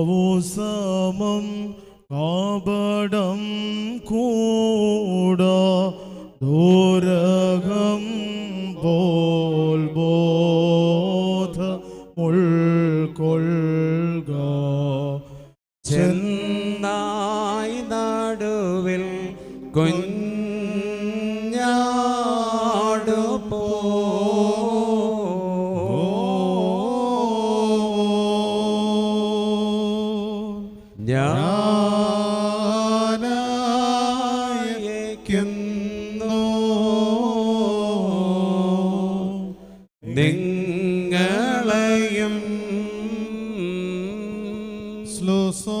റാവുസമം കാപടം കൂട ദൂരകം പോൽ ബോധ ഉൾക്കൊള്ളുക ചെന്നായി നടുവിൽ കുഞ്ഞാടു ഞാനായിരിക്കുന്നു നിങ്ങളെയും സ്ലോസോ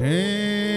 മോറിയോ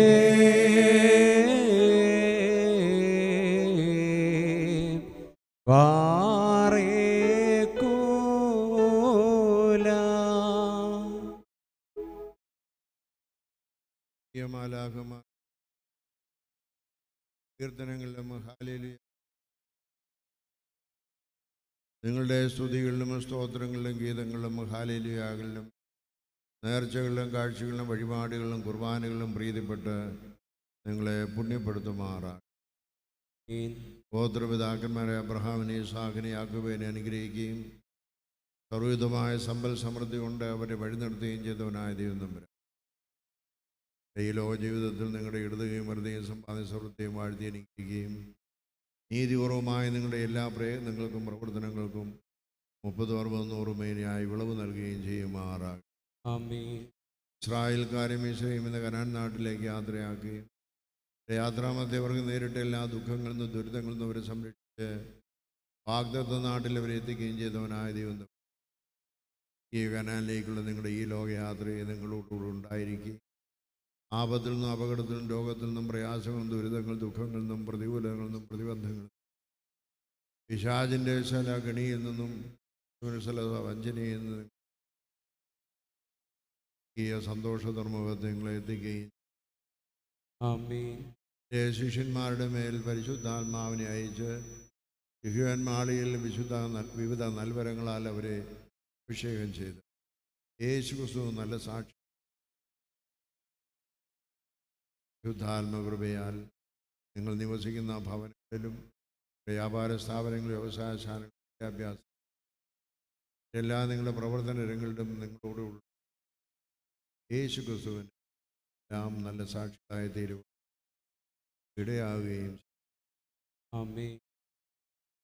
കീർത്തനങ്ങളിലും ഹാലേലൂയ. നിങ്ങളുടെ സ്തുതികളിലും സ്തോത്രങ്ങളിലും ഗീതങ്ങളിലും ഹാലേലുയാകളിലും നേർച്ചകളിലും കാഴ്ചകളിലും വഴിപാടുകളിലും കുർബാനകളിലും പ്രീതിപ്പെട്ട് നിങ്ങളെ പുണ്യപ്പെടുത്തുമാറാണ് ഗോത്രപിതാക്കന്മാരെ അബ്രഹാമിനെ സാഹിനെ ആക്കുവേനെ അനുഗ്രഹിക്കുകയും സർവവിധമായ സമ്പൽ സമൃദ്ധി കൊണ്ട് അവരെ വഴി നടത്തുകയും ചെയ്തവനായ ദൈവം തമ്പുരാൻ. ഈ ലോക ജീവിതത്തിൽ നിങ്ങളുടെ ഇടതുകയും വെറുതെയും സമ്പാദ്യ സമൃദ്ധിയും വാഴ്ത്തി അനുഗ്രഹിക്കുകയും നീതിപൂർവമായ നിങ്ങളുടെ എല്ലാ പ്രയത്നങ്ങൾക്കും പ്രവർത്തനങ്ങൾക്കും മുപ്പത് അറുപത് നൂറ് മേനിയായി വിളവ് നൽകുകയും ചെയ്യുമാറാകും ഇസ്രായേൽക്കാരെ മിശ്രയും എന്ന കനാൻ നാട്ടിലേക്ക് യാത്രയാക്കുകയും യാത്രാമധ്യ അവർക്ക് നേരിട്ട എല്ലാ ദുഃഖങ്ങളിൽ നിന്നും ദുരിതങ്ങളിൽ നിന്നും അവരെ സംരക്ഷിച്ച് വാഗ്ദത്ത നാട്ടിൽ അവരെ എത്തിക്കുകയും ചെയ്തവനായ ദൈവം. ഈ കനാലിലേക്കുള്ള നിങ്ങളുടെ ഈ ലോകയാത്രയെ നിങ്ങളോടുകൂടെ ഉണ്ടായിരിക്കും. ആപത്തിൽ നിന്നും അപകടത്തിൽ നിന്നും രോഗത്തിൽ നിന്നും പ്രയാസങ്ങളും ദുരിതങ്ങൾ ദുഃഖങ്ങളിൽ നിന്നും പ്രതികൂലങ്ങളിൽ നിന്നും പ്രതിബന്ധങ്ങളും നിന്നും. പിശാചിന്റെ ശല ഗണിയിൽ നിന്നും വഞ്ചനയിൽ നിന്നും ഈ സന്തോഷധർമ്മത്തെ നിങ്ങളെ എത്തിക്കുകയും ശിഷ്യന്മാരുടെ മേൽ പരിശുദ്ധാത്മാവിനെ അയച്ച് യുഹുവൻ വിശുദ്ധ വിവിധ നൽവരങ്ങളാൽ അവരെ അഭിഷേകം ചെയ്തു. യേശു ക്രിസ്തു നല്ല സാക്ഷി. ശുദ്ധാത്മകൃപയാൽ നിങ്ങൾ നിവസിക്കുന്ന ഭവനങ്ങളിലും വ്യാപാര സ്ഥാപനങ്ങളിലും വ്യവസായശാലകളിലും വിദ്യാഭ്യാസം. എല്ലാ നിങ്ങളുടെ പ്രവർത്തന രംഗങ്ങളിലും നിങ്ങളോടുള്ള യേശു ക്രിസ്തുവിന് എല്ലാം നല്ല സാക്ഷിതായ തീരുവ ആമേൻ.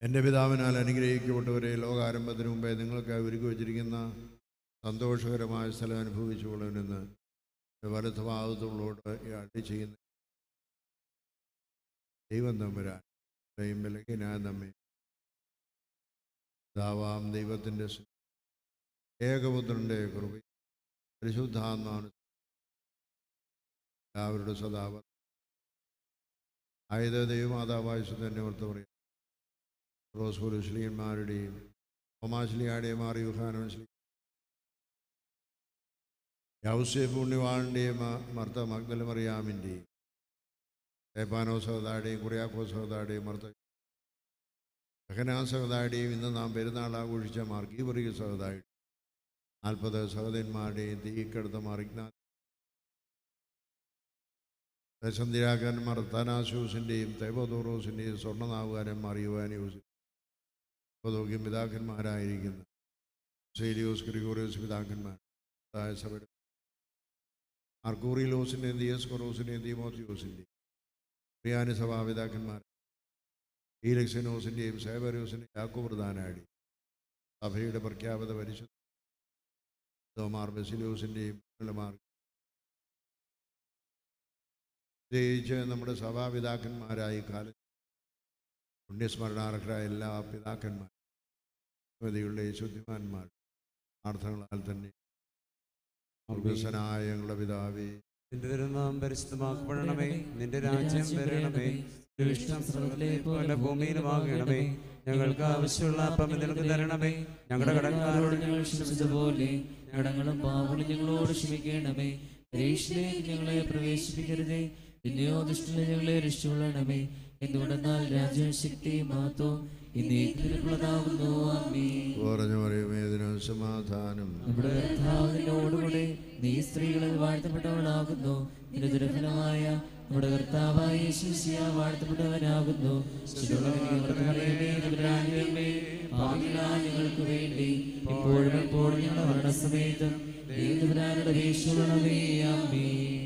എന്റെ പിതാവിനാൽ അനുഗ്രഹിക്കപ്പെട്ടവരെ ലോകാരംഭത്തിന് മുമ്പേ നിങ്ങൾക്കായി ഒരുക്കി വച്ചിരിക്കുന്ന സന്തോഷകരമായ സ്ഥലം അനുഭവിച്ചുകൊള്ളുന്ന വലത്തുഭാഗത്തുള്ളോട് അടി ചെയ്യുന്ന ദൈവം തമ്പുരാൻ ദൈവം ബലഹീനായ നമ്മെ പിതാവാം ദൈവത്തിന്റെ ഏകപുത്രന്റെ കൃപ പരിശുദ്ധാന്നാണ് എല്ലാവരുടെ സദാവ ആയത് ദൈവമാതാവായ തന്നെ ഓർത്ത് പറയും റോസ് പുരുഷലിയന്മാരുടെയും ഒമാശ്ലിയാടെയും മാറി യുഹാനോശ്ലി യൗസേ പുണ്യവാളിന്റെയും മർത്ത മഗ്ദല മറിയാമിന്റെയും ഏപ്പാനോ സഹതാടെയും കുറിയാക്കോ സഹതാടെയും മർത്ത ഹനാ സഹതാടെയും ഇന്ന് നാം പെരുന്നാൾ ആഘോഷിച്ച മാർഗീവറിയ സഹതായി നാൽപ്പത് സഹോദരന്മാരുടെയും തീക്കടുത്ത മാറിഗ്നാ ദശന്തിരാക്കന്മാർ തനാശൂസിന്റെയും തൈബോദോറോസിന്റെയും സ്വർണനാവുകാരന്മാർ യുവാനിയൂസ് ഉപതോഗ്യം പിതാക്കന്മാരായിരിക്കുന്ന. സേലിയോസ് ഗ്രിഗോറിയോസ് പിതാക്കന്മാർ. സഭയുടെ അർക്കൂറിലോസിന്റെയും ദിയസ്കൊറോസിന്റെയും തീമോത്തിയോസിന്റെയും പ്രിയാനി സഭാപിതാക്കന്മാർ ഈലക്സനോസിന്റെയും സേവരോസിന്റെയും യാക്കോപ്രധാനാടി സഭയുടെ പ്രഖ്യാപിത പരിശുദ്ധ തോമാർ ബെസിലോസിന്റെയും മാർ പ്രത്യേകിച്ച് നമ്മുടെ സഭാപിതാക്കന്മാരായി കാല പുണ്യസ്മരണാർഹരായ എല്ലാ പിതാക്കന്മാർ മതിയുള്ള ശുദ്ധിമാന്മാർ പ്രാർത്ഥനകളാൽ തന്നെ. മൃഗസ്വനായ ഞങ്ങളുടെ പിതാവേ നിന്റെ തിരുനാം പരിശുദ്ധമാക്കപ്പെടണമേ. നിന്റെ രാജ്യം വരണമേ. ഇഷ്ടം പോലെ ഭൂമിയിലുമാകണമേ. ഞങ്ങൾക്ക് ആവശ്യമുള്ള അപ്പം നിനക്ക് തരണമേ. ഞങ്ങളുടെ കടങ്ങളോട് ഞങ്ങൾ ക്ഷമിച്ചതുപോലെ കടങ്ങളും പാവങ്ങളും ഞങ്ങളോട് ക്ഷമിക്കണമേ. പരീക്ഷയിലേക്ക് ഞങ്ങളെ പ്രവേശിപ്പിക്കരുതേ. പിന്നെയോ ദുഷ്ടനെ ഞങ്ങളെ രക്ഷിച്ചുകൊള്ളണമേ. എന്തുകൊണ്ടെന്നാൽ രാജ്യം ശക്തി പറഞ്ഞു സമാധാനം. നമ്മുടെ കർത്താവിനോടുകൂടെ നീ സ്ത്രീകളിൽ വാഴ്ത്തപ്പെട്ടവളാകുന്നു. നിന്റെ ദുരഫലമായ നമ്മുടെ കർത്താവായ യേശുശിയ വാഴ്ത്തപ്പെട്ടവനാകുന്നു. ഞങ്ങൾക്ക് വേണ്ടി. ഇപ്പോഴും എപ്പോഴും ഞങ്ങളുടെ മരണസമയത്തും അപേക്ഷയുള്ളവേ അമ്മേ